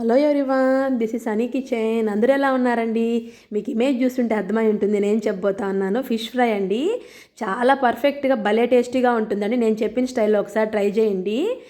Hello everyone this is Annie kitchen అందరూ ఎలా ఉన్నారండి? మీకు ఇమేజ్ చూస్తుంటే అర్థమై ఉంటుంది. నేను చెప్పబోతా ఉన్నాను. ఫిష్ ఫ్రై అండి. చాలా పర్ఫెక్ట్గా భలే టేస్టీగా ఉంటుందండి. నేను చెప్పిన స్టైల్లో ఒకసారి ట్రై చేయండి.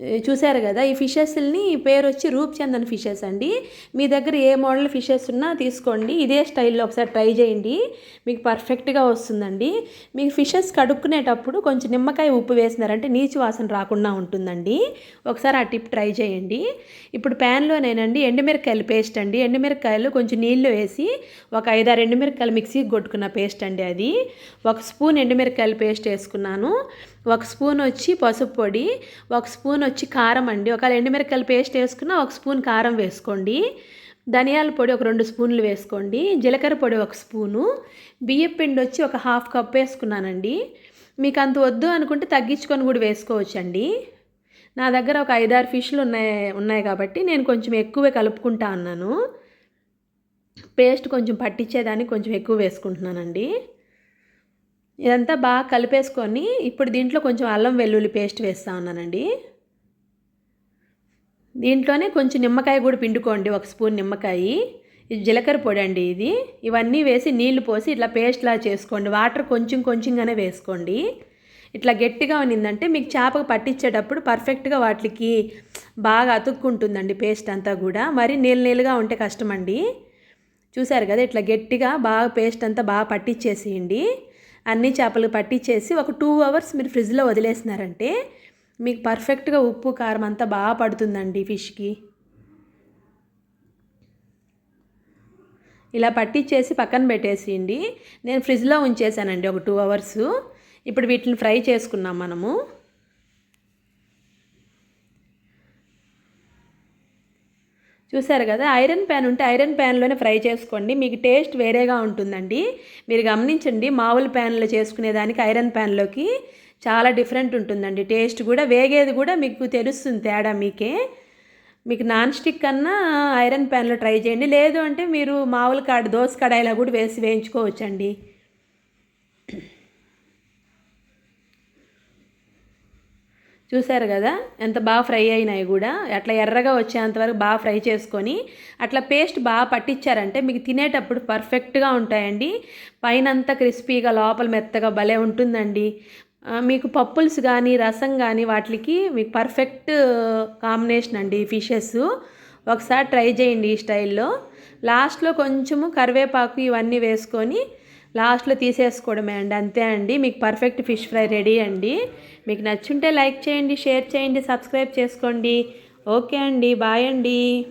చూశారు కదా ఈ ఫిషెస్ని పేరు వచ్చి రూప్చందన్ ఫిషెస్ అండి. మీ దగ్గర ఏ మోడల్ ఫిషెస్ ఉన్నా తీసుకోండి. ఇదే స్టైల్లో ఒకసారి ట్రై చేయండి. మీకు పర్ఫెక్ట్గా వస్తుందండి. మీకు ఫిషెస్ కడుక్కునేటప్పుడు కొంచెం నిమ్మకాయ ఉప్పు వేసినారంటే నీచు వాసన రాకుండా ఉంటుందండి. ఒకసారి ఆ టిప్ ట్రై చేయండి. ఇప్పుడు ప్యాన్లోనేనండి ఎండుమిరకాయలు పేస్ట్ అండి. ఎండుమిరకాయలు కొంచెం నీళ్ళు వేసి ఒక ఐదారు ఎండుమిరకాయలు మిక్సీకి కొట్టుకున్న పేస్ట్ అండి అది. ఒక స్పూన్ ఎండుమిరకాయల పేస్ట్ వేసుకున్నాను. ఒక స్పూన్ వచ్చి పసుపు పొడి ఒక స్పూన్ వచ్చి కారం అండి. ఒకవేళ ఎండుమిరకాయల పేస్ట్ వేసుకున్న ఒక స్పూన్ కారం వేసుకోండి. ధనియాల పొడి ఒక రెండు స్పూన్లు వేసుకోండి. జీలకర్ర పొడి ఒక స్పూను. బియ్యం పిండి వచ్చి ఒక హాఫ్ కప్ వేసుకున్నానండి. మీకు అంత వద్దు అనుకుంటే తగ్గించుకొని కూడా వేసుకోవచ్చండి. నా దగ్గర ఒక ఐదారు ఫిష్లు ఉన్నాయి ఉన్నాయి కాబట్టి నేను కొంచెం ఎక్కువే కలుపుకుంటా అన్నాను పేస్ట్ కొంచెం పట్టించేదానికి కొంచెం ఎక్కువ వేసుకుంటున్నానండి. ఇదంతా బాగా కలిపేసుకొని ఇప్పుడు దీంట్లో కొంచెం అల్లం వెల్లుల్లి పేస్ట్ వేస్తా ఉన్నానండి. దీంట్లోనే కొంచెం నిమ్మకాయ కూడా పిండుకోండి ఒక స్పూన్ నిమ్మకాయ. ఇది జీలకర్ర పొడి అండి ఇది. ఇవన్నీ వేసి నీళ్ళు పోసి ఇట్లా పేస్ట్లా చేసుకోండి. వాటర్ కొంచెం కొంచెంగానే వేసుకోండి. ఇట్లా గట్టిగా ఉన్నిందంటే మీకు చేపకు పట్టించేటప్పుడు పర్ఫెక్ట్గా వాటికి బాగా అతుక్కుంటుందండి పేస్ట్ అంతా కూడా. మరి నీళ్ళు నీళ్ళుగా ఉంటే కష్టమండి. చూసారు కదా ఇట్లా గట్టిగా బాగా పేస్ట్ అంతా బాగా పట్టించేసేయండి. అన్ని చేపలు పట్టించేసి ఒక టూ అవర్స్ మీరు ఫ్రిడ్జ్లో వదిలేసినారంటే మీకు పర్ఫెక్ట్గా ఉప్పు కారం అంతా బాగా పడుతుందండి ఫిష్కి. ఇలా పట్టించేసి పక్కన పెట్టేసేయండి. నేను ఫ్రిడ్జ్లో ఉంచేసానండి ఒక టూ అవర్స్ ఇప్పుడు వీటిని ఫ్రై చేసుకున్నాం మనము. చూసారు కదా ఐరన్ ప్యాన్ ఉంటే ఐరన్ ప్యాన్లోనే ఫ్రై చేసుకోండి. మీకు టేస్ట్ వేరేగా ఉంటుందండి. మీరు గమనించండి మామూలు ప్యాన్లో చేసుకునే దానికి ఐరన్ ప్యాన్లోకి చాలా డిఫరెంట్ ఉంటుందండి. టేస్ట్ కూడా వేగేది కూడా మీకు తెలుస్తుంది తేడా మీకే. మీకు నాన్ స్టిక్ కన్నా ఐరన్ ప్యాన్లో ట్రై చేయండి. లేదు అంటే మీరు మామూలు కాడ దోశ కడాయిలో కూడా వేసి వేయించుకోవచ్చండి. చూశారు కదా? ఎంత బాగా ఫ్రై అయినాయి కూడా. అట్లా ఎర్రగా వచ్చేంతవరకు బాగా ఫ్రై చేసుకొని అట్లా పేస్ట్ బాగా పట్టించారంటే మీకు తినేటప్పుడు పర్ఫెక్ట్గా ఉంటాయండి. పైన అంతా క్రిస్పీగా లోపల మెత్తగా భలే ఉంటుందండి. మీకు పప్పుల్స్ కానీ రసం కానీ వాటికి మీకు పర్ఫెక్ట్ కాంబినేషన్ అండి ఫిషెస్. ఒకసారి ట్రై చేయండి ఈ స్టైల్లో. లాస్ట్లో కొంచెము కరివేపాకు ఇవన్నీ వేసుకొని లాస్ట్లో తీసేసుకోవడమే అండి. అంతే అండి. మీకు పర్ఫెక్ట్ ఫిష్ ఫ్రై రెడీ అండి. మీకు నచ్చుంటే లైక్ చేయండి షేర్ చేయండి సబ్స్క్రైబ్ చేసుకోండి. ఓకే అండి. బాయ్ అండి.